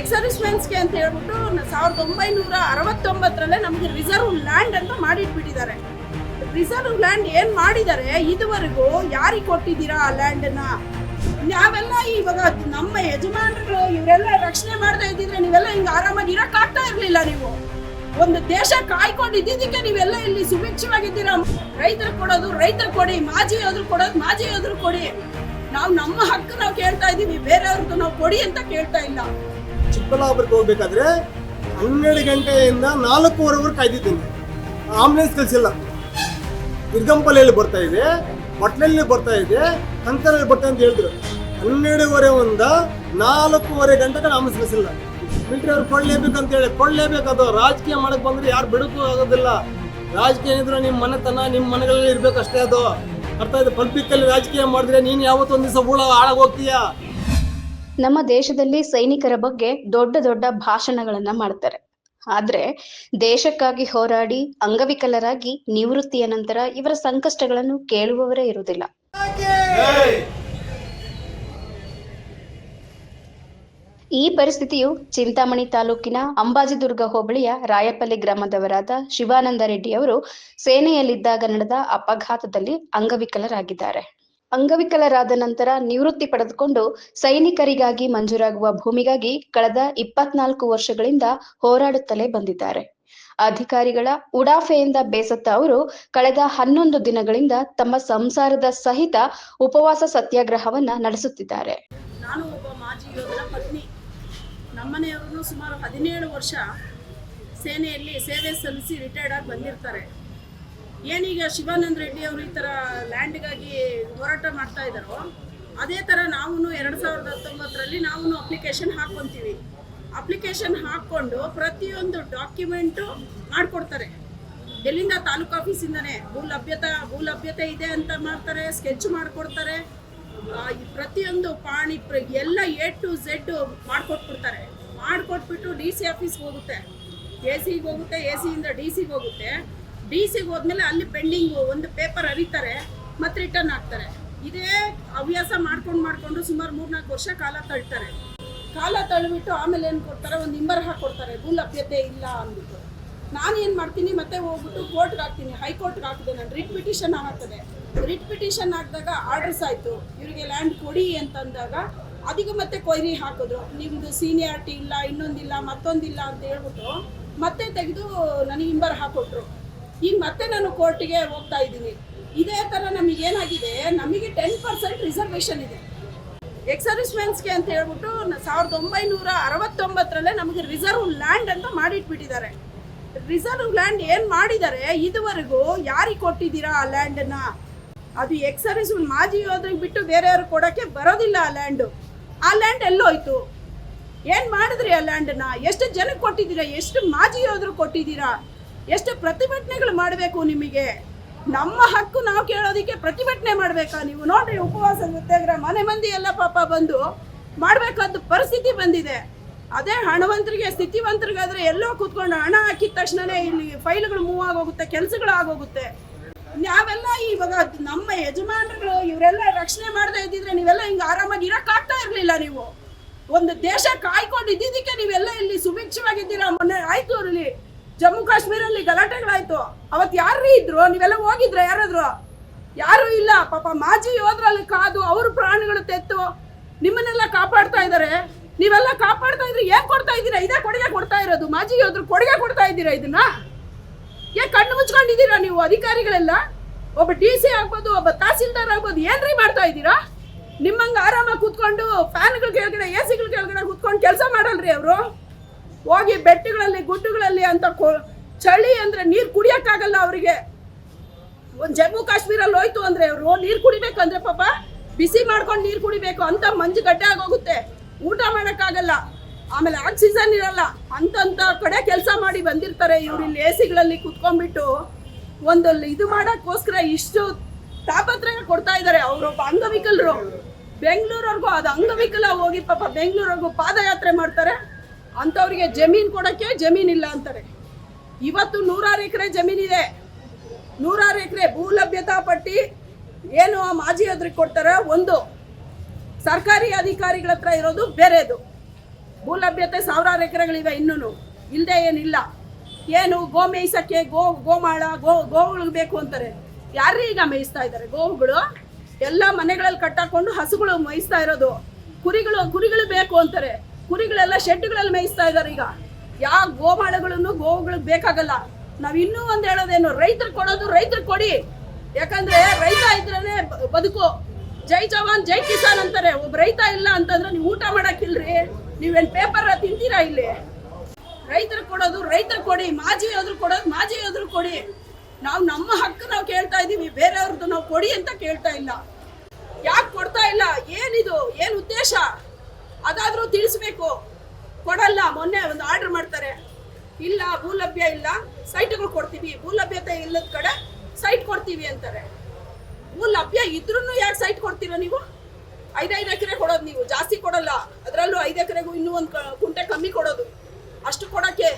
X ಸರ್ವಿಸ್ಮೆನ್ಸ್ಗೆ ಅಂತ ಹೇಳ್ಬಿಟ್ಟು ಸಾವಿರದ ಒಂಬೈನೂರ ಅರವತ್ತೊಂಬತ್ತರಲ್ಲೇ ನಮಗೆ ರಿಸರ್ವ್ ಲ್ಯಾಂಡ್ ಅಂತ ಮಾಡಿಟ್ಬಿಟ್ಟಿದ್ದಾರೆ. ರಿಸರ್ವ್ ಲ್ಯಾಂಡ್ ಏನ್ ಮಾಡಿದ್ದಾರೆ ಇದುವರೆಗೂ ಯಾರಿಗೆ ಕೊಟ್ಟಿದ್ದೀರಾ ಆ ಲ್ಯಾಂಡನ್ನ? ನಾವೆಲ್ಲ ಇವಾಗ ನಮ್ಮ ಯಜಮಾನರು ಇವರೆಲ್ಲ ರಕ್ಷಣೆ ಮಾಡ್ತಾ ಇದ್ದಿದ್ರೆ ನೀವೆಲ್ಲ ಹಿಂಗೆ ಆರಾಮಾಗಿ ಇರೋಕ್ಕಾಗ್ತಾ ಇರಲಿಲ್ಲ ನೀವು. ಒಂದು ದೇಶ ಕಾಯ್ಕೊಂಡು ಇದ್ದಿದ್ದಕ್ಕೆ ನೀವೆಲ್ಲ ಇಲ್ಲಿ ಸುಭಿಕ್ಷವಾಗಿದ್ದೀರಾ? ರೈತರು ಕೊಡೋದು ರೈತರು ಕೊಡಿ, ಮಾಜಿ ಯೋಧರು ಕೊಡೋದು ಮಾಜಿ ಯೋಧರು ಕೊಡಿ. ನಾವು ನಮ್ಮ ಹಕ್ಕು ನಾವು ಕೇಳ್ತಾ ಇದ್ದೀವಿ ಬೇರೆಯವ್ರದ್ದು ನಾವು ಕೊಡಿ ಅಂತ ಕೇಳ್ತಾ ಇಲ್ಲ. ಚಿಕ್ಕಬಳ್ಳಾಪುರಕ್ಕೆ ಹೋಗ್ಬೇಕಾದ್ರೆ ಹನ್ನೆರಡು ಗಂಟೆಯಿಂದ ನಾಲ್ಕೂವರೆವರೆಗೂ ಕಾಯ್ದಿದ್ದೀನಿ. ಆಂಬುಲೆನ್ಸ್ ಕಳಿಸಿಲ್ಲ. ಇರ್ಗಂಪಲ್ಲಿಯಲ್ಲಿ ಬರ್ತಾ ಇದೆ, ಹೊಟ್ಲಲ್ಲಿ ಬರ್ತಾ ಇದೆ ಕಂಕರಲ್ಲಿ ಬರ್ತಾ ಅಂತ ಹೇಳಿದ್ರು. ಹನ್ನೆರಡುವರೆ ಒಂದ ನಾಲ್ಕೂವರೆ ಗಂಟೆಗೆ ಆಂಬುಲೆನ್ಸ್ ಕಳಿಸಿಲ್ಲ. ಮಿಲಿಟರಿ ಅವ್ರು ಅಂತ ಹೇಳಿ ಕೊಡ್ಲೇಬೇಕದು ಅದು. ರಾಜಕೀಯ ಮಾಡಕ್ ಬಂದ್ರೆ ಯಾರು ಬಿಡಕ್ಕೂ ಆಗೋದಿಲ್ಲ. ರಾಜಕೀಯ ಇದ್ರೆ ನಿಮ್ಮ ಮನೆತನ ನಿಮ್ಮ ಮನೆಗಳಲ್ಲಿ ಇರ್ಬೇಕಷ್ಟೇ ಅದು. ಅರ್ಥ ಇದೆ ಪಲ್ಪಿಕ್ಕಲ್ಲಿ ರಾಜಕೀಯ ಮಾಡಿದ್ರೆ ನೀನು ಯಾವತ್ತೊಂದು ದಿವಸ ಹೂಳ ಹಾಳಾಗಿ ಹೋಗ್ತೀಯಾ? ನಮ್ಮ ದೇಶದಲ್ಲಿ ಸೈನಿಕರ ಬಗ್ಗೆ ದೊಡ್ಡ ದೊಡ್ಡ ಭಾಷಣಗಳನ್ನ ಮಾಡ್ತಾರೆ. ಆದ್ರೆ ದೇಶಕ್ಕಾಗಿ ಹೋರಾಡಿ ಅಂಗವಿಕಲರಾಗಿ ನಿವೃತ್ತಿಯ ನಂತರ ಇವರ ಸಂಕಷ್ಟಗಳನ್ನು ಕೇಳುವವರೇ ಇರುವುದಿಲ್ಲ. ಈ ಪರಿಸ್ಥಿತಿಯು ಚಿಂತಾಮಣಿ ತಾಲೂಕಿನ ಅಂಬಾಜಿದುರ್ಗ ಹೋಬಳಿಯ ರಾಯಪಲ್ಲಿ ಗ್ರಾಮದವರಾದ ಶಿವಾನಂದ ರೆಡ್ಡಿ ಅವರು ಸೇನೆಯಲ್ಲಿದ್ದಾಗ ನಡೆದ ಅಪಘಾತದಲ್ಲಿ ಅಂಗವಿಕಲರಾಗಿದ್ದಾರೆ. ಅಂಗವಿಕಲರಾದ ನಂತರ ನಿವೃತ್ತಿ ಪಡೆದುಕೊಂಡು ಸೈನಿಕರಿಗಾಗಿ ಮಂಜೂರಾಗುವ ಭೂಮಿಗಾಗಿ ಕಳೆದ ಇಪ್ಪತ್ನಾಲ್ಕು ವರ್ಷಗಳಿಂದ ಹೋರಾಡುತ್ತಲೇ ಬಂದಿದ್ದಾರೆ. ಅಧಿಕಾರಿಗಳ ಉಡಾಫೆಯಿಂದ ಬೇಸತ್ತ ಅವರು ಕಳೆದ ಹನ್ನೊಂದು ದಿನಗಳಿಂದ ತಮ್ಮ ಸಂಸಾರದ ಸಹಿತ ಉಪವಾಸ ಸತ್ಯಾಗ್ರಹವನ್ನ ನಡೆಸುತ್ತಿದ್ದಾರೆ. ನಾನು ಒಬ್ಬ ಮಾಜಿ ಯೋಧನ ಪತ್ನಿ. ನಮ್ಮನೆಯವರು ಸುಮಾರು ಹದಿನೇಳು ವರ್ಷ ಸೇನೆಯಲ್ಲಿ ಸೇವೆ ಸಲ್ಲಿಸಿ ರಿಟೈರ್ಡ್ ಆಗಿ ಬಂದಿರ್ತಾರೆ. ಏನೀಗ ಶಿವಾನಂದ ರೆಡ್ಡಿ ಅವರು ಈ ಥರ ಲ್ಯಾಂಡ್ಗಾಗಿ ಹೋರಾಟ ಮಾಡ್ತಾ ಇದ್ದಾರೋ, ಅದೇ ಥರ ನಾವು ಎರಡು ಸಾವಿರದ ಹತ್ತೊಂಬತ್ತರಲ್ಲಿ ನಾವು ಅಪ್ಲಿಕೇಶನ್ ಹಾಕ್ಕೊತೀವಿ. ಅಪ್ಲಿಕೇಶನ್ ಹಾಕ್ಕೊಂಡು ಪ್ರತಿಯೊಂದು ಡಾಕ್ಯುಮೆಂಟು ಮಾಡಿಕೊಡ್ತಾರೆ. ಎಲ್ಲಿಂದ ತಾಲೂಕು ಆಫೀಸಿಂದನೇ ಭೂ ಲಭ್ಯತಾ, ಭೂ ಲಭ್ಯತೆ ಇದೆ ಅಂತ ಮಾಡ್ತಾರೆ, ಸ್ಕೆಚ್ ಮಾಡಿಕೊಡ್ತಾರೆ. ಪ್ರತಿಯೊಂದು ಪಾಣಿ ಎಲ್ಲ ಎ ಟು ಝೆಡ್ ಮಾಡಿಕೊಟ್ಬಿಡ್ತಾರೆ. ಮಾಡಿಕೊಟ್ಬಿಟ್ಟು ಡಿ ಸಿ ಆಫೀಸ್ಗೆ ಹೋಗುತ್ತೆ. ಎ ಸಿಗೆ ಹೋಗುತ್ತೆ, ಎ ಸಿಯಿಂದ ಡಿ ಸಿಗೆ ಹೋಗುತ್ತೆ. ಡಿ ಸಿಗೆ ಹೋದ್ಮೇಲೆ ಅಲ್ಲಿ ಪೆಂಡಿಂಗು, ಒಂದು ಪೇಪರ್ ಅರಿತಾರೆ ಮತ್ತೆ ರಿಟರ್ನ್ ಹಾಕ್ತಾರೆ. ಇದೇ ಹವ್ಯಾಸ ಮಾಡ್ಕೊಂಡು ಮಾಡ್ಕೊಂಡು ಸುಮಾರು ಮೂರ್ನಾಲ್ಕು ವರ್ಷ ಕಾಲ ತಳ್ತಾರೆ. ಕಾಲ ತಳ್ಳಿಬಿಟ್ಟು ಆಮೇಲೆ ಏನು ಕೊಡ್ತಾರೆ? ಒಂದು ನಿಂಬರ್ ಹಾಕ್ಕೊಡ್ತಾರೆ ಭೂ ಲಭ್ಯತೆ ಇಲ್ಲ ಅಂದ್ಬಿಟ್ಟು. ನಾನು ಏನು ಮಾಡ್ತೀನಿ? ಮತ್ತೆ ಹೋಗ್ಬಿಟ್ಟು ಕೋರ್ಟ್ಗೆ ಹಾಕ್ತೀನಿ. ಹೈಕೋರ್ಟ್ಗೆ ಹಾಕಿದೆ. ನಾನು ರಿಟ್ ಪಿಟಿಷನ್ ಹಾಕ್ತದೆ. ರಿಟ್ ಪಿಟಿಷನ್ ಹಾಕಿದಾಗ ಆರ್ಡರ್ಸ್ ಆಯಿತು. ಇವರಿಗೆ ಲ್ಯಾಂಡ್ ಕೊಡಿ ಅಂತಂದಾಗ ಅದಕ್ಕೆ ಮತ್ತೆ ಕೊಯ್ರಿ ಹಾಕಿದ್ರು. ನಿಮ್ಮದು ಸೀನಿಯಾರಿಟಿ ಇಲ್ಲ, ಇನ್ನೊಂದಿಲ್ಲ, ಮತ್ತೊಂದಿಲ್ಲ ಅಂತ ಹೇಳ್ಬಿಟ್ಟು ಮತ್ತೆ ತೆಗೆದು ನನಗೆ ಇಂಬರ್ ಹಾಕೊಟ್ರು ಈಗ ಮತ್ತೆ ನಾನು ಕೋರ್ಟಿಗೆ ಹೋಗ್ತಾ ಇದ್ದೀನಿ. ಇದೇ ಥರ ನಮಗೇನಾಗಿದೆ ನಮಗೆ ಟೆನ್ ಪರ್ಸೆಂಟ್ ರಿಸರ್ವೇಷನ್ ಇದೆ. ಎಕ್ಸ್ ಸರ್ವಿಸ್ಮೆನ್ಸ್ಗೆ ಅಂತ ಹೇಳ್ಬಿಟ್ಟು ಸಾವಿರದ ಒಂಬೈನೂರ ಅರವತ್ತೊಂಬತ್ತರಲ್ಲೇ ನಮಗೆ ರಿಸರ್ವ್ ಲ್ಯಾಂಡ್ ಅಂತ ಮಾಡಿಟ್ಬಿಟ್ಟಿದ್ದಾರೆ. ರಿಸರ್ವ್ ಲ್ಯಾಂಡ್ ಏನು ಮಾಡಿದ್ದಾರೆ ಇದುವರೆಗೂ ಯಾರಿಗೆ ಕೊಟ್ಟಿದ್ದೀರಾ ಆ ಲ್ಯಾಂಡನ್ನ ಅದು ಎಕ್ಸ್ ಸರ್ವಿಸ್ ಮಾಜಿ ಹೋದ್ರಿಗೆ ಬಿಟ್ಟು ಬೇರೆಯವ್ರಿಗೆ ಕೊಡೋಕ್ಕೆ ಬರೋದಿಲ್ಲ ಆ ಲ್ಯಾಂಡು ಆ ಲ್ಯಾಂಡ್ ಎಲ್ಲೋಯ್ತು. ಏನು ಮಾಡಿದ್ರಿ ಆ ಲ್ಯಾಂಡನ್ನ ಎಷ್ಟು ಜನಕ್ಕೆ ಕೊಟ್ಟಿದ್ದೀರಾ? ಎಷ್ಟು ಮಾಜಿ ಹೋದ್ರು ಕೊಟ್ಟಿದ್ದೀರಾ? ಎಷ್ಟು ಪ್ರತಿಭಟನೆಗಳು ಮಾಡಬೇಕು ನಿಮಗೆ? ನಮ್ಮ ಹಕ್ಕು ನಾವು ಕೇಳೋದಕ್ಕೆ ಪ್ರತಿಭಟನೆ ಮಾಡಬೇಕಾ ನೀವು? ನೋಡ್ರಿ, ಉಪವಾಸ, ಸತ್ಯಾಗ್ರಹ, ಮನೆ ಮಂದಿ ಎಲ್ಲ ಪಾಪ ಬಂದು ಮಾಡಬೇಕಾದ ಪರಿಸ್ಥಿತಿ ಬಂದಿದೆ. ಅದೇ ಹಣವಂತರಿಗೆ, ಸ್ಥಿತಿವಂತರಿಗಾದ್ರೆ ಎಲ್ಲೋ ಕೂತ್ಕೊಂಡು ಹಣ ಹಾಕಿದ ತಕ್ಷಣನೇ ಇಲ್ಲಿ ಫೈಲ್ಗಳು ಮೂವ್ ಆಗೋಗುತ್ತೆ, ಕೆಲಸಗಳು ಆಗೋಗುತ್ತೆ. ನಾವೆಲ್ಲ ಇವಾಗ ನಮ್ಮ ಯಜಮಾನರುಗಳು ಇವರೆಲ್ಲ ರಕ್ಷಣೆ ಮಾಡದೇ ಇದ್ದಿದ್ರೆ ನೀವೆಲ್ಲ ಹಿಂಗೆ ಆರಾಮಾಗಿ ಇರೋಕ್ಕಾಗ್ತಾ ಇರಲಿಲ್ಲ ನೀವು. ಒಂದು ದೇಶ ಕಾಯ್ಕೊಂಡು ಇದ್ದಿದ್ದಕ್ಕೆ ನೀವೆಲ್ಲ ಇಲ್ಲಿ ಸುಭಿಕ್ಷವಾಗಿದ್ದೀರಾ? ಮೊನ್ನೆ ಆಯ್ತು ಅಲ್ಲಿ. ಜಮ್ಮು ಕಾಶ್ಮೀರಲ್ಲಿ ಗಲಾಟೆಗಳಾಯ್ತು. ಅವತ್ತು ಯಾರ್ರೀ ಇದ್ರು? ನೀವೆಲ್ಲ ಹೋಗಿದ್ರ ಯಾರಾದ್ರು? ಯಾರು ಇಲ್ಲ. ಪಾಪ ಮಾಜಿ ಯೋಧರಲ್ಲಿ ಕಾದು ಅವ್ರ ಪ್ರಾಣಗಳು ತೆತ್ತು. ನಿಮ್ಮನ್ನೆಲ್ಲ ಕಾಪಾಡ್ತಾ ಇದ್ದಾರೆ ನೀವೆಲ್ಲ ಕಾಪಾಡ್ತಾ ಇದ್ರಿ ಏನ್ ಕೊಡ್ತಾ ಇದ್ದೀರಾ? ಇದೇ ಕೊಡುಗೆ ಕೊಡ್ತಾ ಇರೋದು. ಮಾಜಿ ಯೋಧರು ಕೊಡುಗೆ ಕೊಡ್ತಾ ಇದ್ದೀರಾ ಇದನ್ನ? ಏ, ಕಣ್ಣು ಮುಚ್ಕೊಂಡಿದ್ದೀರಾ ನೀವು ಅಧಿಕಾರಿಗಳೆಲ್ಲ? ಒಬ್ಬ ಡಿ ಸಿ ಆಗ್ಬೋದು, ಒಬ್ಬ ತಹಸೀಲ್ದಾರ್ ಆಗ್ಬೋದು, ಏನ್ರಿ ಮಾಡ್ತಾ ಇದ್ದೀರಾ? ನಿಮ್ಮಂಗ ಆರಾಮಾಗಿ ಕೂತ್ಕೊಂಡು ಫ್ಯಾನ್ಗಳ ಕೆಳಗಡೆ ಎ ಸಿಗಳ ಕೆಳಗಡೆ ಕೂತ್ಕೊಂಡು ಕೆಲಸ ಮಾಡಲ್ರಿ ಅವರು? ಹೋಗಿ ಬೆಟ್ಟಗಳಲ್ಲಿ, ಗುಡ್ಡಗಳಲ್ಲಿ ಅಂತ ಚಳಿ ಅಂದ್ರೆ ನೀರು ಕುಡಿಯಕ್ಕಾಗಲ್ಲ ಅವರಿಗೆ. ಒಂದು ಜಮ್ಮು ಕಾಶ್ಮೀರಲ್ಲಿ ಹೋಯ್ತು ಅಂದ್ರೆ ಅವರು ನೀರು ಕುಡಿಬೇಕಂದ್ರೆ ಪಾಪ ಬಿಸಿ ಮಾಡ್ಕೊಂಡು ನೀರು ಕುಡಿಬೇಕು ಅಂತ ಮಂಜು ಗಡ್ಡೆ ಆಗೋಗುತ್ತೆ. ಊಟ ಮಾಡೋಕ್ಕಾಗಲ್ಲ. ಆಮೇಲೆ ಆಕ್ಸಿಜನ್ ಇರಲ್ಲ. ಅಂತಂತ ಕಡೆ ಕೆಲಸ ಮಾಡಿ ಬಂದಿರ್ತಾರೆ ಇವ್ರು ಇಲ್ಲಿ ಎ ಸಿಗಳಲ್ಲಿ ಕುತ್ಕೊಂಡ್ಬಿಟ್ಟು. ಒಂದು ಇದು ಮಾಡೋಕ್ಕೋಸ್ಕರ ಇಷ್ಟು ತಾಪತ್ರಯ ಕೊಡ್ತಾ ಇದ್ದಾರೆ ಅವರೊಬ್ಬ ಅಂಗವಿಕಲರು. ಬೆಂಗಳೂರವರೆಗೂ ಅದು ಅಂಗವಿಕಲ ಹೋಗಿ ಪಾಪ ಬೆಂಗಳೂರವರೆಗೂ ಪಾದಯಾತ್ರೆ ಮಾಡ್ತಾರೆ. ಅಂಥವ್ರಿಗೆ ಜಮೀನು ಕೊಡೋಕ್ಕೆ ಜಮೀನಿಲ್ಲ ಅಂತಾರೆ. ಇವತ್ತು ನೂರಾರು ಎಕರೆ ಜಮೀನಿದೆ ನೂರಾರು ಎಕರೆ ಭೂ ಲಭ್ಯತಾ ಪಟ್ಟಿ ಏನು ಆ ಮಾಜಿ ಅದ್ರಿಗೆ ಕೊಡ್ತಾರೆ ಒಂದು. ಸರ್ಕಾರಿ ಅಧಿಕಾರಿಗಳ ಹತ್ರ ಇರೋದು ಬೇರೆದು. ಭೂಲಭ್ಯತೆ ಸಾವಿರಾರು ಎಕರೆಗಳಿವೆ ಇನ್ನೂ ಇಲ್ಲದೆ ಏನಿಲ್ಲ. ಏನು ಗೋ ಮೇಯಿಸೋಕ್ಕೆ, ಗೋ, ಗೋಮಾಳ, ಗೋ ಗೋವುಗಳಿಗೆ ಬೇಕು ಅಂತಾರೆ. ಯಾರು ಈಗ ಮೇಯಿಸ್ತಾ ಇದ್ದಾರೆ? ಗೋವುಗಳು? ಎಲ್ಲ ಮನೆಗಳಲ್ಲಿ ಕಟ್ಟಾಕೊಂಡು ಹಸುಗಳು ಮೇಯಿಸ್ತಾ ಇರೋದು. ಕುರಿಗಳು ಕುರಿಗಳು ಬೇಕು ಅಂತಾರೆ. ಕುರಿಗಳೆಲ್ಲ ಶೆಡ್ಗಳಲ್ಲಿ ಮೇಯಿಸ್ತಾ ಇದ್ದಾರೆ ಈಗ. ಯಾವ ಗೋಮಾಳಗಳನ್ನು ಗೋವುಗಳಿಗೆ ಬೇಕಾಗಲ್ಲ. ನಾವು ಇನ್ನೂ ಒಂದು ಹೇಳೋದೇನು, ರೈತರು ಕೊಡೋದು ರೈತರು ಕೊಡಿ. ಯಾಕಂದ್ರೆ ರೈತ ಇದ್ರೇನೆ ಬದುಕು. ಜೈ ಜವಾನ್, ಜೈ ಕಿಸಾನ್ ಅಂತಾರೆ. ಒಬ್ಬ ರೈತ ಇಲ್ಲ ಅಂತಂದ್ರೆ ನೀವು ಊಟ ಮಾಡಕ್ಕಿಲ್ರಿ. ನೀವೇನ್ ಪೇಪರ್ ತಿಂತೀರಾ ಇಲ್ಲಿ? ರೈತರು ಕೊಡೋದು ರೈತರು ಕೊಡಿ. ಮಾಜಿ ಯೋಧರು ಕೊಡೋದು ಮಾಜಿ ಯೋಧರು ಕೊಡಿ. ನಾವು ನಮ್ಮ ಹಕ್ಕು ನಾವು ಕೇಳ್ತಾ ಇದೀವಿ ಬೇರೆಯವ್ರದ್ದು ನಾವು ಕೊಡಿ ಅಂತ ಕೇಳ್ತಾ ಇಲ್ಲ. ಯಾಕೆ ಕೊಡ್ತಾ ಇಲ್ಲ? ಏನಿದು? ಏನು ಉದ್ದೇಶ? ಅದಾದ್ರೂ ತಿಳಿಸ್ಬೇಕು. ಕೊಡಲ್ಲ, ಮೊನ್ನೆ ಒಂದು ಆರ್ಡರ್ ಮಾಡ್ತಾರೆ. ಇಲ್ಲ, ಭೂಲಭ್ಯ ಇಲ್ಲ. ಸೈಟ್ಗಳು ಕೊಡ್ತೀವಿ. ಭೂಲಭ್ಯತೆ ಇಲ್ಲದ ಕಡೆ ಸೈಟ್ ಕೊಡ್ತೀವಿ ಅಂತಾರೆ. ಭೂಲಭ್ಯ ಇದ್ರೂ ಯಾರು ಸೈಟ್ ಕೊಡ್ತೀರಾ ನೀವು? ಐದೈದು ಎಕರೆ ಕೊಡೋದು ನೀವು. ಜಾಸ್ತಿ ಕೊಡಲ್ಲ. ಅದರಲ್ಲೂ ಐದು ಎಕರೆಗೂ ಇನ್ನೂ ಒಂದು ಕುಂಟೆ ಕಮ್ಮಿ ಕೊಡೋದು. ಅಷ್ಟು ಕೊಡೋಕ್ಕೆ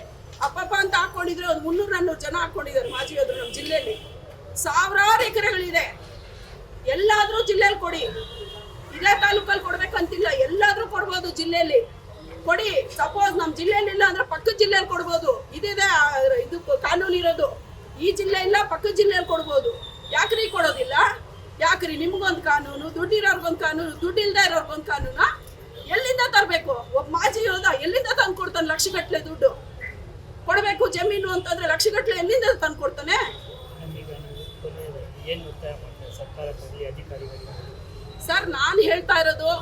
ಅಪ್ಪಪ್ಪ ಅಂತ ಹಾಕೊಂಡಿದ್ರೆ ಒಂದು ಮುನ್ನೂರು ನಾನ್ನೂರು ಜನ ಹಾಕೊಂಡಿದ್ದಾರೆ ಮಾಜಿ ಯೋಧರು ನಮ್ಮ ಜಿಲ್ಲೆಯಲ್ಲಿ. ಸಾವಿರಾರು ಎಕರೆಗಳಿದೆ. ಎಲ್ಲಾದರೂ ಜಿಲ್ಲೆಯಲ್ಲಿ ಕೊಡಿ. ಇದೇ ತಾಲೂಕಲ್ಲಿ ಕೊಡ್ಬೇಕಂತಿಲ್ಲ ಎಲ್ಲಾದ್ರೂ ಕೊಡ್ಬೋದು ಜಿಲ್ಲೆಯಲ್ಲಿ. ಕೊಡಿ ಸಪೋಸ್ ನಮ್ಮ ಜಿಲ್ಲೆಯಲ್ಲಿ ಇಲ್ಲ ಅಂದ್ರೆ ಪಕ್ಕದ ಜಿಲ್ಲೆಯಲ್ಲಿ ಕೊಡ್ಬೋದು. ಇದಿದೆ ಇದು ಕಾನೂನು ಇರೋದು. ಈ ಜಿಲ್ಲೆ ಇಲ್ಲ, ಪಕ್ಕದ ಜಿಲ್ಲೆಯಲ್ಲಿ ಕೊಡ್ಬೋದು. ಯಾಕ್ರಿ ಕೊಡೋದಿಲ್ಲ? ಯಾಕ್ರಿ? ನಿಮ್ಗೊಂದು ಕಾನೂನು, ದುಡ್ಡಿರೋರ್ಗೊಂದು ಕಾನೂನು, ದುಡ್ಡಿಲ್ದೇ ಇರೋರ್ಗೊಂದು ಕಾನೂನು? ಎಲ್ಲಿಂದ ತರಬೇಕು? ಒಬ್ಬ ಮಾಜಿ ಯೋಧ ಎಲ್ಲಿಂದ ತಂದು ಕೊಡ್ತಾನೆ ಲಕ್ಷಗಟ್ಟಲೆ ದುಡ್ಡು? ಕೊಡಬೇಕು ಜಮೀನು ಅಂತಂದ್ರೆ ಲಕ್ಷಗಟ್ಟಲೆ ಎಲ್ಲಿಂದ ತಂದು ಕೊಡ್ತಾನೆ? ಅಧಿಕಾರಿಗಳಿಗೆ ಸರ್, ನಾನು ಹೇಳ್ತಾ ಇರೋದು,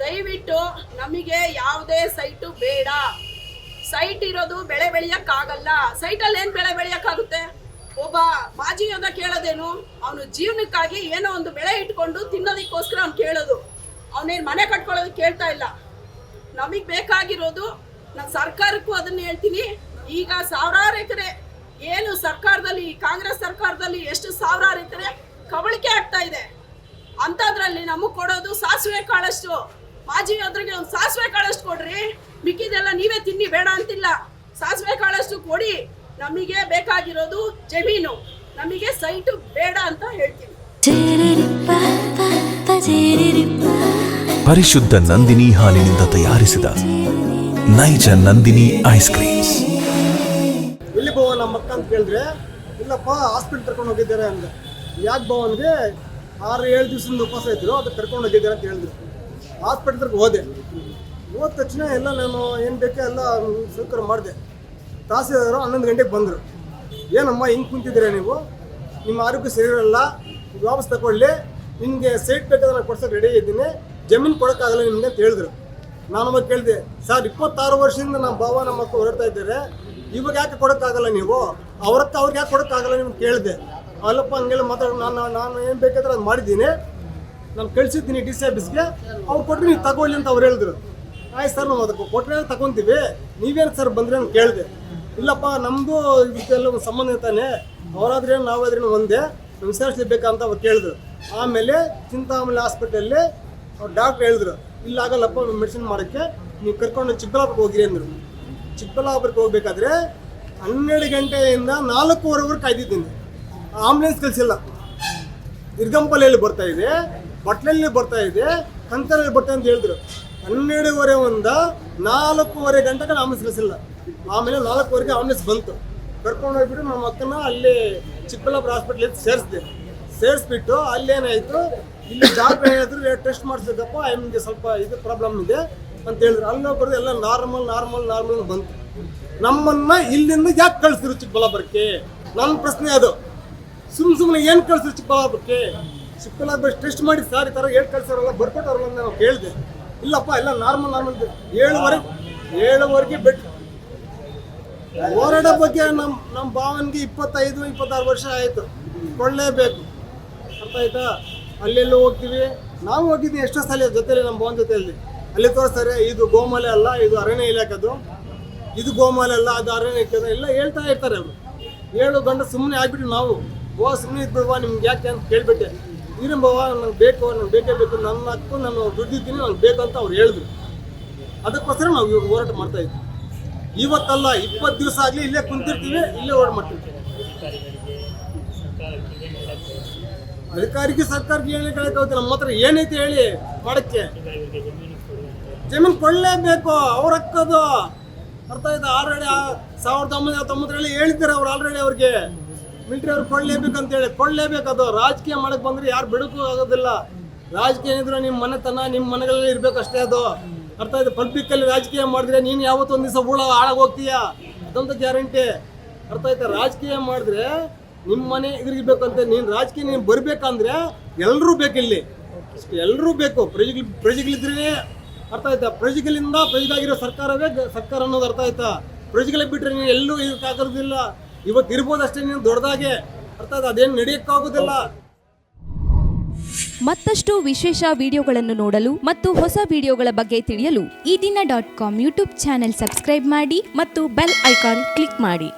ದಯವಿಟ್ಟು ನಮಗೆ ಯಾವುದೇ ಸೈಟು ಬೇಡ. ಸೈಟ್ ಇರೋದು ಬೆಳೆ ಬೆಳೆಯಕ್ಕಾಗಲ್ಲ. ಸೈಟಲ್ಲಿ ಏನು ಬೆಳೆ ಬೆಳೆಯೋಕ್ಕಾಗುತ್ತೆ? ಒಬ್ಬ ಮಾಜಿ ಯೋಧ ಕೇಳೋದೇನು? ಅವನು ಜೀವನಕ್ಕಾಗಿ ಏನೋ ಒಂದು ಬೆಳೆ ಇಟ್ಕೊಂಡು ತಿನ್ನೋದಕ್ಕೋಸ್ಕರ ಅವ್ನು ಕೇಳೋದು. ಅವನೇನು ಮನೆ ಕಟ್ಕೊಳ್ಳೋದಕ್ಕೆ ಕೇಳ್ತಾ ಇಲ್ಲ. ನಮಗೆ ಬೇಕಾಗಿರೋದು ನಾನು ಸರ್ಕಾರಕ್ಕೂ ಅದನ್ನ ಹೇಳ್ತೀನಿ. ಈಗ ಸಾವಿರಾರು ಎಕರೆ, ಏನು ಸರ್ಕಾರದಲ್ಲಿ, ಕಾಂಗ್ರೆಸ್ ಸರ್ಕಾರದಲ್ಲಿ ಎಷ್ಟು ಸಾವಿರಾರು ಎಕರೆ ಕಬಳಿಕೆ ಆಗ್ತಾ ಇದೆ. ಅಂಥದ್ರಲ್ಲಿ ನಮಗೆ ಕೊಡೋದು ಸಾಸಿವೆ ಕಾಳಷ್ಟು. ಮಾಜಿ ಅದ್ರಿಗೆ ಒಂದು ಸಾಸಿವೆ ಕಾಳಷ್ಟು ಕೊಡ್ರಿ. ಮಿಕ್ಕಿದೆಲ್ಲ ನೀವೇ ತಿನ್ನಿ ಬೇಡ ಅಂತಿಲ್ಲ. ಸಾಸಿವೆ ಕಾಳಷ್ಟು ಕೊಡಿ. ನಮಗೆ ಬೇಕಾಗಿರೋದು ಜಮೀನು. ನಮಗೆ ಸೈಟು ಬೇಡ ಅಂತ ಹೇಳ್ತೀನಿ. ಪರಿಶುದ್ಧ ನಂದಿನಿ ಹಾಲಿನಿಂದ ತಯಾರಿಸಿದ ನೈಜ ನಂದಿನಿ ಐಸ್ ಕ್ರೀಮ್ ಇಲ್ಲಿ ಬಾವ ನಮ್ಮ ಅಕ್ಕ ಅಂತ ಕೇಳಿದ್ರೆ ಇಲ್ಲಪ್ಪ ಹಾಸ್ಪಿಟ್ಲ್ ಕರ್ಕೊಂಡು ಹೋಗಿದ್ದಾರೆ ಅಂದ್ರೆ ಯಾಕೆ ಬಾವ ಅಂದ್ರೆ ಆರು ಏಳು ದಿವಸದಿಂದ ಉಪವಾಸ ಇದ್ರು ಅದು ಕರ್ಕೊಂಡು ಹೋಗಿದ್ದೆ ಅಂತ ಹೇಳಿದ್ರು. ಹಾಸ್ಪಿಟ್ಲ್ಗೆ ಹೋದೆ. ಹೋದ ತಕ್ಷಣ ಎಲ್ಲ ನಾನು ಏನು ಬೇಕೋ ಎಲ್ಲ ಸ್ವೀಕಾರ ಮಾಡಿದೆ. ತಾಸಿದಾರರು ಹನ್ನೊಂದು ಗಂಟೆಗೆ ಬಂದರು. ಏನಮ್ಮ ಹಿಂಗೆ ಕುಂತಿದ್ದೀರಾ ನೀವು? ನಿಮ್ಮ ಆರೋಗ್ಯ ಸರಿ ಇರಲ್ಲ ವಾಪಸ್ ತಗೊಳ್ಳಿ, ನಿಮಗೆ ಸೈಟ್ ಬೇಕಾದ್ರೆ ನಾನು ಕೊಡ್ಸೋಕೆ ರೆಡಿ ಇದ್ದೀನಿ, ಜಮೀನು ಕೊಡೋಕ್ಕಾಗಲ್ಲ ನಿಮಗೆ ಅಂತ ಹೇಳಿದ್ರು. ನಾನು ಅವಾಗ ಕೇಳಿದೆ, ಸರ್, ಇಪ್ಪತ್ತಾರು ವರ್ಷದಿಂದ ನಮ್ಮ ಭಾವ ನಮ್ಮ ಮಕ್ಕಳು ಹೊರಡ್ತಾ ಇದ್ದಾರೆ. ಇವಾಗ ಯಾಕೆ ಕೊಡೋಕ್ಕಾಗಲ್ಲ ನೀವು? ಅವ್ರಕ್ಕ ಅವ್ರಿಗೆ ಯಾಕೆ ಕೊಡೋಕ್ಕಾಗಲ್ಲ? ನಿಮ್ಗೆ ಕೇಳಿದೆ. ಅಲ್ಲಪ್ಪ, ಹಂಗೆಲ್ಲ ಮಾತಾಡೋಣ ನಾನು ನಾನು ಏನು ಬೇಕಾದ್ರೆ ಅದು ಮಾಡಿದ್ದೀನಿ. ನಾನು ಕಳಿಸಿದ್ದೀನಿ ಡಿ ಸಿ ಆಫೀಸ್ಗೆ. ಅವ್ರು ಕೊಟ್ಟರೆ ನೀವು ತಗೊಳ್ಳಿ ಅಂತ ಅವ್ರು ಹೇಳಿದ್ರು. ಆಯ್ತು ಸರ್, ನಾವು ಅದಕ್ಕೆ ಕೊಟ್ಟರೆ ತಗೊತೀವಿ. ನೀವೇನು ಸರ್ ಬಂದರೆ ಅಂತ ಕೇಳಿದೆ. ಇಲ್ಲಪ್ಪ ನಮ್ಮದು ಇದೆಲ್ಲ ಒಂದು ಸಂಬಂಧ ಇರ್ತಾನೆ ಅವರಾದ್ರೆ ನಾವಾದ್ರೇನು ಒಂದೇ. ಅಂತ ಅವ್ರು ಕೇಳಿದ್ರು. ಆಮೇಲೆ ಚಿಂತಾಮಣಿ ಹಾಸ್ಪಿಟಲಲ್ಲಿ ಅವ್ರು ಡಾಕ್ಟ್ರ್ ಹೇಳಿದ್ರು. ಇಲ್ಲ, ಆಗಲ್ಲಪ್ಪ ಮೆಡಿಸಿನ್ ಮಾಡೋಕ್ಕೆ. ನೀವು ಕರ್ಕೊಂಡು ಚಿಕ್ಕಬಳ್ಳಾಪುರಕ್ಕೆ ಹೋಗಿರಿ ಅಂದರು. ಚಿಕ್ಕಬಳ್ಳಾಪುರಕ್ಕೆ ಹೋಗ್ಬೇಕಾದ್ರೆ ಹನ್ನೆರಡು ಗಂಟೆಯಿಂದ ನಾಲ್ಕೂವರೆವರೆಗೆ ಕಾಯ್ದಿದ್ದೀನಿ. ಆಂಬುಲೆನ್ಸ್ ಕಳಿಸಿಲ್ಲ. ನಿರ್ಗಂಪಲೆಯಲ್ಲಿ ಬರ್ತಾ ಇದೆ, ಬಟ್ಲಲ್ಲಿ ಬರ್ತಾ ಇದೆ, ಕಂತರಲ್ಲಿ ಬರ್ತಾ ಅಂತ ಹೇಳಿದ್ರು. ಹನ್ನೆರಡುವರೆ ಒಂದ ನಾಲ್ಕೂವರೆ ಗಂಟೆಗೆ ಆಂಬುಲೆನ್ಸ್ ಕಳಿಸಿಲ್ಲ. ಆಮೇಲೆ ನಾಲ್ಕೂವರೆಗೆ ಆಂಬುಲೆನ್ಸ್ ಬಂತು. ಕರ್ಕೊಂಡು ಹೋಗ್ಬಿಟ್ಟು ನಮ್ಮ ಅಕ್ಕನ ಅಲ್ಲಿ ಚಿಕ್ಕಬಳ್ಳಾಪುರ ಹಾಸ್ಪಿಟ್ಲಿಗೆ ಸೇರಿಸಿದೆ. ಸೇರಿಸ್ಬಿಟ್ಟು ಅಲ್ಲೇನಾಯಿತು, ಇಲ್ಲಿ ಡಾಕ್ಟರ್ ಹೇಳಿದ್ರು ಟೆಸ್ಟ್ ಮಾಡಿಸಿದಪ್ಪ ನಿಮಗೆ ಸ್ವಲ್ಪ ಇದು ಪ್ರಾಬ್ಲಮ್ ಇದೆ ಅಂತ ಹೇಳಿದ್ರು. ಅಲ್ಲಿ ಬರೋದು ಎಲ್ಲ ನಾರ್ಮಲ್ ನಾರ್ಮಲ್ ನಾರ್ಮಲ್ ಬಂತು. ನಮ್ಮನ್ನ ಇಲ್ಲಿಂದ ಯಾಕೆ ಕಳಿಸಿದ್ರು ಚಿಕ್ಕಬಳ್ಳಾಪುರಕ್ಕೆ? ನನ್ನ ಪ್ರಶ್ನೆ ಅದು. ಸುಮ್ ಸುಮ್ಮನೆ ಏನು ಕಳ್ಸಿದ್ರು ಚಿಕ್ಕಬಳ್ಳಾಪುರಕ್ಕೆ? ಚಿಕ್ಕಬಳ್ಳಾಪುರ ಟೆಸ್ಟ್ ಮಾಡಿ ಸರ್ ಈ ಥರ ಏನು ಕಳ್ಸಾರಲ್ಲ ಬರ್ಕೊಟ್ಟವ್ರಲ್ಲ ಅಂತ ನಾವು ಕೇಳಿದೆ. ಇಲ್ಲಪ್ಪ, ಎಲ್ಲ ನಾರ್ಮಲ್ ನಾರ್ಮಲ್ ಏಳುವರೆ, ಏಳುವರೆಗೆ ಬೆಟ್ ಹೋರಾಟ ಬಗ್ಗೆ ನಮ್ಮ ನಮ್ಮ ಭಾವನ್ಗೆ ಇಪ್ಪತ್ತೈದು, ಇಪ್ಪತ್ತಾರು ವರ್ಷ ಆಯಿತು. ಕೊಳ್ಳೇಬೇಕು. ಅರ್ಥ ಆಯ್ತಾ? ಅಲ್ಲೆಲ್ಲ ಹೋಗ್ತೀವಿ. ನಾವು ಹೋಗಿದ್ವಿ ಎಷ್ಟೋ ಸಲ ಜೊತೆಲಿ ನಮ್ಮ ಭಾವನ ಜೊತೆಯಲ್ಲಿ. ಅಲ್ಲಿ ತೋರಿಸ್ತಾರೆ, ಇದು ಗೋಮಾಲೆ ಅಲ್ಲ, ಇದು ಅರಣ್ಯ ಇಲಾಖೆದು. ಇದು ಗೋಮಾಲೆ ಅಲ್ಲ, ಅದು ಅರಣ್ಯ ಇಲಾಖೆ ಎಲ್ಲ ಹೇಳ್ತಾ ಇರ್ತಾರೆ ಅವರು. ಏಳು ಗಂಟೆ ಸುಮ್ಮನೆ ಆಗ್ಬಿಟ್ಟು ನಾವು. ಓ ಸುಮ್ಮನೆ ಇದ್ಬಿಡುವ ನಿಮ್ಗೆ ಯಾಕೆ ಅಂತ ಕೇಳ್ಬಿಟ್ಟೆ. ನನಗೆ ನಂಗೆ ಬೇಕು, ನಂಗೆ ಬೇಕೇ ಬೇಕು ನನ್ನ ಹಕ್ಕು ನಾನು ದುಡ್ಡಿದ್ದೀನಿ ನಂಗೆ ಬೇಕು ಅಂತ ಅವ್ರು ಹೇಳಿದ್ರು. ಅದಕ್ಕೋಸ್ಕರ ನಾವು ಇವಾಗ ಹೋರಾಟ ಮಾಡ್ತಾ ಇದ್ವಿ. ಇವತ್ತಲ್ಲ, ಇಪ್ಪತ್ತು ದಿವಸ ಆಗಲಿ ಇಲ್ಲೇ ಕುಂತಿರ್ತೀವಿ, ಇಲ್ಲೇ ಹೋರಾಟ ಮಾಡ್ತೀವಿ ಅಧಿಕಾರಿಗೆ, ಸರ್ಕಾರಕ್ಕೆ ಹೇಳಿ ಏನು ಹೇಳಕ್ಕಾಗುತ್ತೆ ನಮ್ಮ ಹತ್ರ ಏನೈತೆ ಹೇಳಿ ಮಾಡಕ್ಕೆ? ಜಮೀನು ಕೊಡಲೇಬೇಕು, ಅವ್ರ ಹಕ್ಕದು. ಅರ್ಥ ಆಯ್ತಾ? ಆಲ್ರೆಡಿ ಸಾವಿರದ ಒಂಬೈನೂರ ತೊಂಬತ್ತರಲ್ಲಿ ಹೇಳಿದ್ದಾರೆ ಅವ್ರು, ಆಲ್ರೆಡಿ ಅವ್ರಿಗೆ. ಮಿಲಿಟರಿ ಅವ್ರು ಕೊಡಲೇಬೇಕು ಅಂತೇಳಿ ಕೊಡಲೇಬೇಕು ಅದು ರಾಜಕೀಯ ಮಾಡಕ್ಕೆ ಬಂದ್ರೆ ಯಾರು ಬಿಡಕ್ಕೂ ಆಗೋದಿಲ್ಲ. ರಾಜಕೀಯ ಏನಿದ್ರು ನಿಮ್ಮ ಮನೆತನ ನಿಮ್ಮ ಮನೆಗಳಲ್ಲಿ ಇರಬೇಕಷ್ಟೇ ಅದು. ಅರ್ಥ ಆಯ್ತು? ಪಬ್ಲಿಕ್ ಅಲ್ಲಿ ರಾಜಕೀಯ ಮಾಡಿದ್ರೆ ನೀನು ಯಾವತ್ತೊಂದು ದಿವಸ ಹುಳ ಹಾಳಾಗಿ ಹೋಗ್ತೀಯ? ಅದಂತ ಗ್ಯಾರಂಟಿ. ಅರ್ಥ ಆಯ್ತಾ? ರಾಜಕೀಯ ಮಾಡಿದ್ರೆ ನಿಮ್ಮ ಮನೆ ಇದ್ರಿರ್ಬೇಕಂತ ನೀನು ರಾಜಕೀಯ ನೀನು ಬರಬೇಕಂದ್ರೆ ಎಲ್ಲರೂ ಬೇಕಿಲ್ಲಿ. ಎಲ್ಲರೂ ಬೇಕು. ಪ್ರಜೆಗಳು ಪ್ರಜೆಗಳಿದ್ರೆ ಅರ್ಥ ಆಯ್ತಾ? ಪ್ರಜೆಗಳಿಂದ ಪ್ರಜೆಗಾಗಿರೋ ಸರ್ಕಾರವೇ ಸರ್ಕಾರ ಅನ್ನೋದು ಅರ್ಥ ಆಯ್ತಾ? ಪ್ರಜೆಗಳಿಗೆ ಬಿಟ್ಟರೆ ನೀನು ಎಲ್ಲೂ ಇದಕ್ಕಾಗೋದಿಲ್ಲ ಇವತ್ತು ಇರ್ಬೋದು ಅಷ್ಟೇ, ನೀನು ದೊಡ್ಡದಾಗೆ. ಅರ್ಥ ಆಯ್ತಾ ಅದೇನು ನಡೆಯೋಕ್ಕಾಗೋದಿಲ್ಲ. ಮತ್ತಷ್ಟು ವಿಶೇಷ ವಿಡಿಯೋಗಳನ್ನು ನೋಡಲು ಮತ್ತು ಹೊಸ ವಿಡಿಯೋಗಳ ಬಗ್ಗೆ ತಿಳಿಯಲು ಈ ದಿನ dot com YouTube channel subscribe ಮಾಡಿ ಮತ್ತು ಬೆಲ್ ಐಕಾನ್ ಕ್ಲಿಕ್ ಮಾಡಿ.